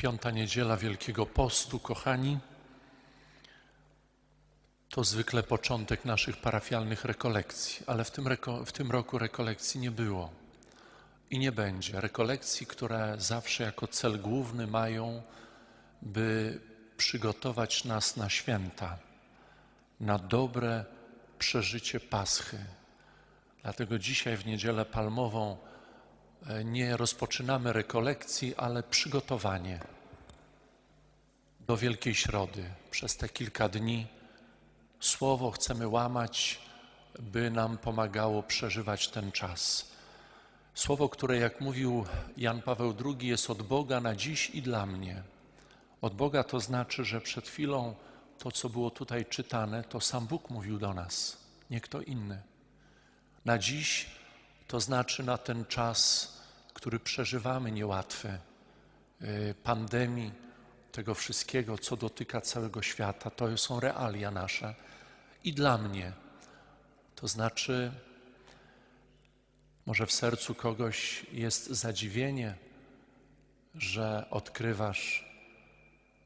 Piąta niedziela Wielkiego Postu, kochani, to zwykle początek naszych parafialnych rekolekcji, ale w tym, reko, w tym roku rekolekcji nie było i nie będzie. Rekolekcji, które zawsze jako cel główny mają, by przygotować nas na święta, na dobre przeżycie Paschy. Dlatego dzisiaj w niedzielę palmową nie rozpoczynamy rekolekcji, ale przygotowanie do Wielkiej Środy. Przez te kilka dni Słowo chcemy łamać, by nam pomagało przeżywać ten czas. Słowo, które, jak mówił Jan Paweł II, jest od Boga na dziś i dla mnie. Od Boga to znaczy, że przed chwilą to, co było tutaj czytane, to sam Bóg mówił do nas, nie kto inny. Na dziś to znaczy na ten czas, który przeżywamy niełatwy, pandemii, tego wszystkiego, co dotyka całego świata. To są realia nasze. I dla mnie to znaczy, może w sercu kogoś jest zadziwienie, że odkrywasz,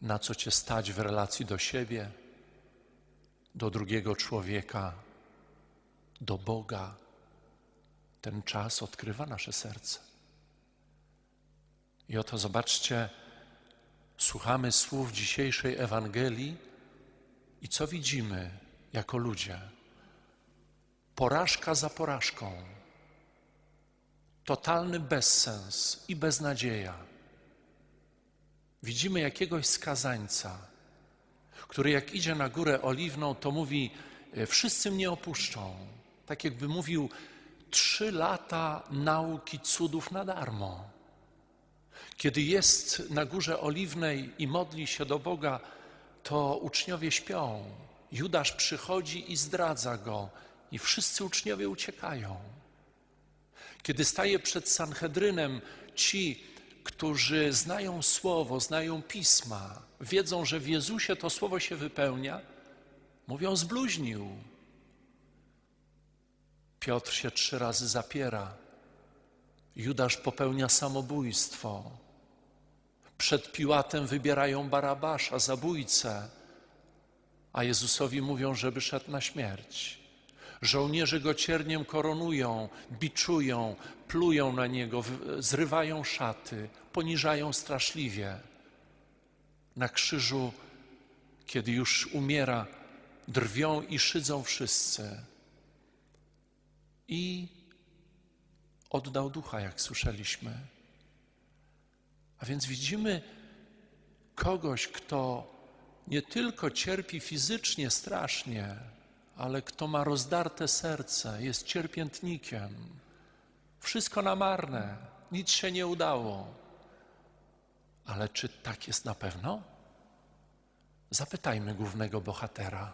na co cię stać w relacji do siebie, do drugiego człowieka, do Boga. Ten czas odkrywa nasze serce. I oto zobaczcie, słuchamy słów dzisiejszej Ewangelii i co widzimy jako ludzie? Porażka za porażką, totalny bezsens i beznadzieja. Widzimy jakiegoś skazańca, który jak idzie na górę oliwną, to mówi: Wszyscy mnie opuszczą. Tak jakby mówił: Trzy lata nauki cudów na darmo. Kiedy jest na górze oliwnej i modli się do Boga, to uczniowie śpią. Judasz przychodzi i zdradza go, i wszyscy uczniowie uciekają. Kiedy staje przed Sanhedrynem, ci, którzy znają słowo, znają pisma, wiedzą, że w Jezusie to słowo się wypełnia, mówią: zbluźnił. Piotr się trzy razy zapiera. Judasz popełnia samobójstwo. Przed Piłatem wybierają Barabasza, zabójcę, a Jezusowi mówią, żeby szedł na śmierć. Żołnierze go cierniem koronują, biczują, plują na niego, zrywają szaty, poniżają straszliwie. Na krzyżu, kiedy już umiera, drwią i szydzą wszyscy. I oddał ducha, jak słyszeliśmy. A więc widzimy kogoś, kto nie tylko cierpi fizycznie strasznie, ale kto ma rozdarte serce, jest cierpiętnikiem. Wszystko na marne, nic się nie udało. Ale czy tak jest na pewno? Zapytajmy głównego bohatera,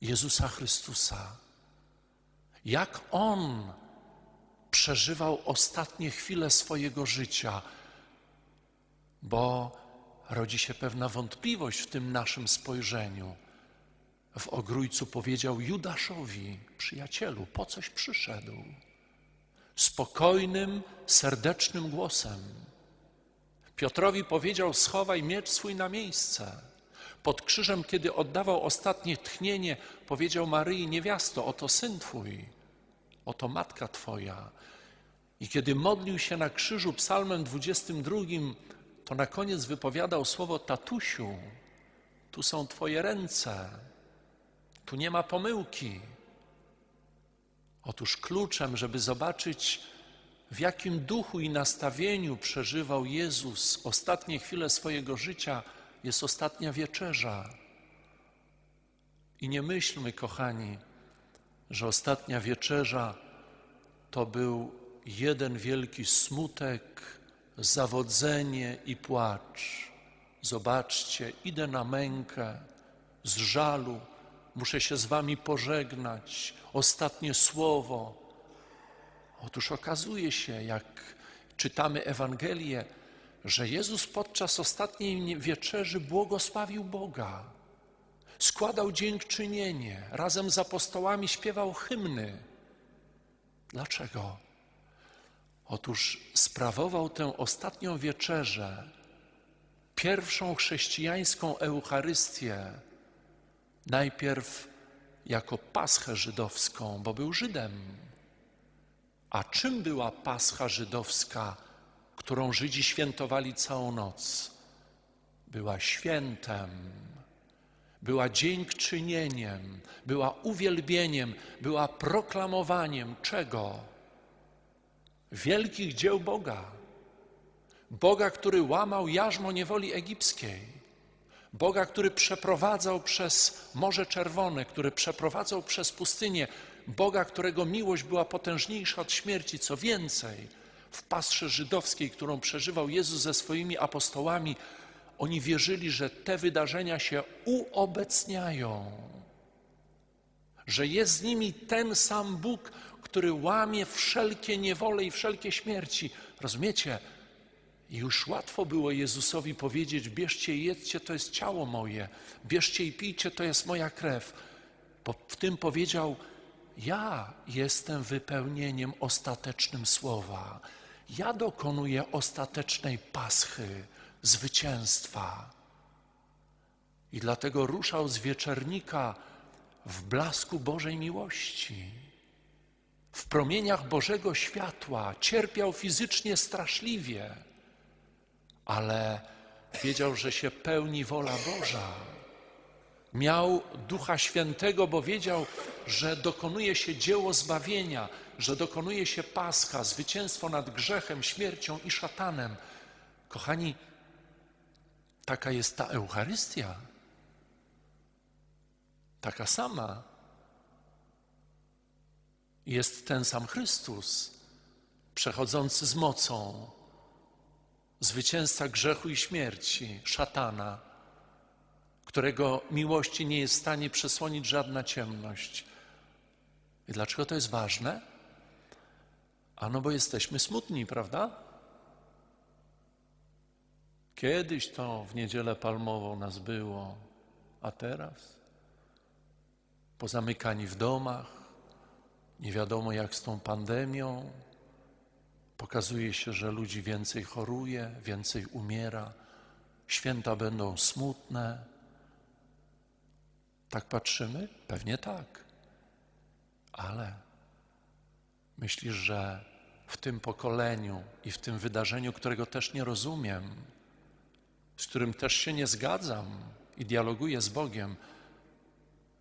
Jezusa Chrystusa. Jak on przeżywał ostatnie chwile swojego życia, bo rodzi się pewna wątpliwość w tym naszym spojrzeniu. W ogrójcu powiedział Judaszowi, przyjacielu, po coś przyszedł? Spokojnym, serdecznym głosem. Piotrowi powiedział: Schowaj miecz swój na miejsce. Pod krzyżem, kiedy oddawał ostatnie tchnienie, powiedział Maryi: Niewiasto, oto syn twój, oto matka twoja. I kiedy modlił się na krzyżu psalmem 22, to na koniec wypowiadał słowo tatusiu, tu są Twoje ręce, tu nie ma pomyłki. Otóż kluczem, żeby zobaczyć, w jakim duchu i nastawieniu przeżywał Jezus ostatnie chwile swojego życia, jest ostatnia wieczerza. I nie myślmy, kochani, że ostatnia wieczerza to był jeden wielki smutek, zawodzenie i płacz. Zobaczcie, idę na mękę z żalu, muszę się z wami pożegnać. Ostatnie słowo. Otóż okazuje się, jak czytamy Ewangelię, że Jezus podczas ostatniej wieczerzy błogosławił Boga. Składał dziękczynienie, razem z apostołami śpiewał hymny. Dlaczego? Otóż sprawował tę ostatnią wieczerzę pierwszą chrześcijańską Eucharystię, najpierw jako paschę żydowską, bo był Żydem. A czym była pascha żydowska, którą Żydzi świętowali całą noc? Była świętem, była dziękczynieniem, była uwielbieniem, była proklamowaniem czego? Wielkich dzieł Boga. Boga, który łamał jarzmo niewoli egipskiej. Boga, który przeprowadzał przez Morze Czerwone, który przeprowadzał przez pustynię, Boga, którego miłość była potężniejsza od śmierci. Co więcej, w pastrze żydowskiej, którą przeżywał Jezus ze swoimi apostołami, oni wierzyli, że te wydarzenia się uobecniają, że jest z nimi ten sam Bóg, który łamie wszelkie niewole i wszelkie śmierci. Rozumiecie? I już łatwo było Jezusowi powiedzieć: bierzcie i jedzcie, to jest ciało moje, bierzcie i pijcie, to jest moja krew. Bo w tym powiedział: Ja jestem wypełnieniem ostatecznym słowa. Ja dokonuję ostatecznej paschy, zwycięstwa. I dlatego ruszał z wieczernika w blasku Bożej miłości, w promieniach Bożego światła, cierpiał fizycznie straszliwie ale wiedział, że się pełni wola Boża. Miał Ducha Świętego, bo wiedział, że dokonuje się dzieło zbawienia, że dokonuje się pascha, zwycięstwo nad grzechem, śmiercią i szatanem. Kochani, taka jest ta Eucharystia. Taka sama. Jest ten sam Chrystus, przechodzący z mocą zwycięzca grzechu i śmierci, szatana, którego miłości nie jest w stanie przesłonić żadna ciemność. I dlaczego to jest ważne? Ano, bo jesteśmy smutni, prawda? Kiedyś to w niedzielę palmową nas było, a teraz? Pozamykani w domach, nie wiadomo jak z tą pandemią, Pokazuje się, że ludzi więcej choruje, więcej umiera, święta będą smutne. Tak patrzymy? Pewnie tak. Ale myślisz, że w tym pokoleniu i w tym wydarzeniu, którego też nie rozumiem, z którym też się nie zgadzam i dialoguję z Bogiem,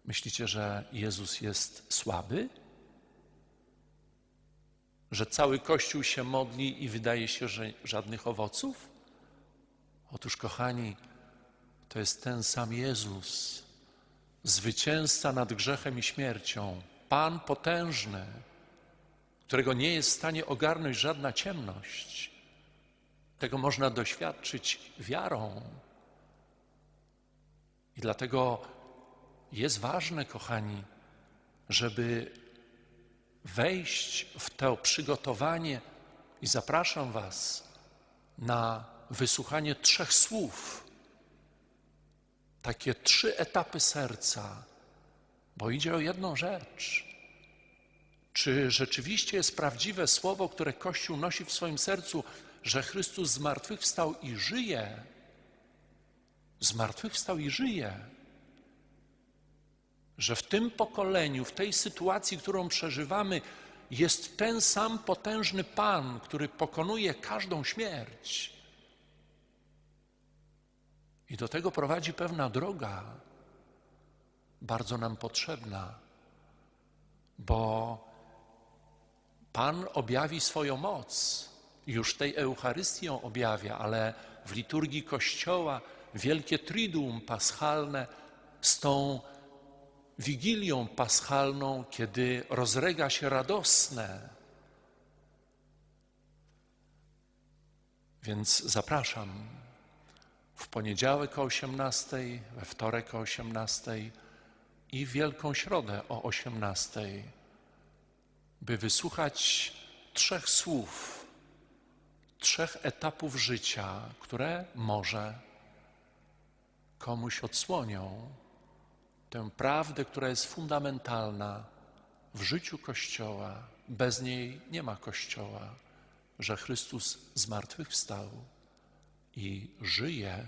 myślicie, że Jezus jest słaby? Że cały Kościół się modli i wydaje się, że żadnych owoców? Otóż, kochani, to jest ten sam Jezus, zwycięzca nad grzechem i śmiercią, Pan potężny, którego nie jest w stanie ogarnąć żadna ciemność. Tego można doświadczyć wiarą. I dlatego jest ważne, kochani, żeby wejść w to przygotowanie i zapraszam Was na wysłuchanie trzech słów, takie trzy etapy serca, bo idzie o jedną rzecz. Czy rzeczywiście jest prawdziwe słowo, które Kościół nosi w swoim sercu, że Chrystus zmartwychwstał i żyje? Zmartwychwstał i żyje że w tym pokoleniu, w tej sytuacji, którą przeżywamy, jest ten sam potężny Pan, który pokonuje każdą śmierć. I do tego prowadzi pewna droga, bardzo nam potrzebna, bo Pan objawi swoją moc. Już tej Eucharystii ją objawia, ale w liturgii Kościoła wielkie triduum paschalne z tą Wigilią Paschalną, kiedy rozrega się radosne. Więc zapraszam w poniedziałek o 18, we wtorek o 18 i w Wielką Środę o 18, by wysłuchać trzech słów, trzech etapów życia, które może komuś odsłonią tę prawdę, która jest fundamentalna w życiu Kościoła. Bez niej nie ma Kościoła, że Chrystus zmartwychwstał i żyje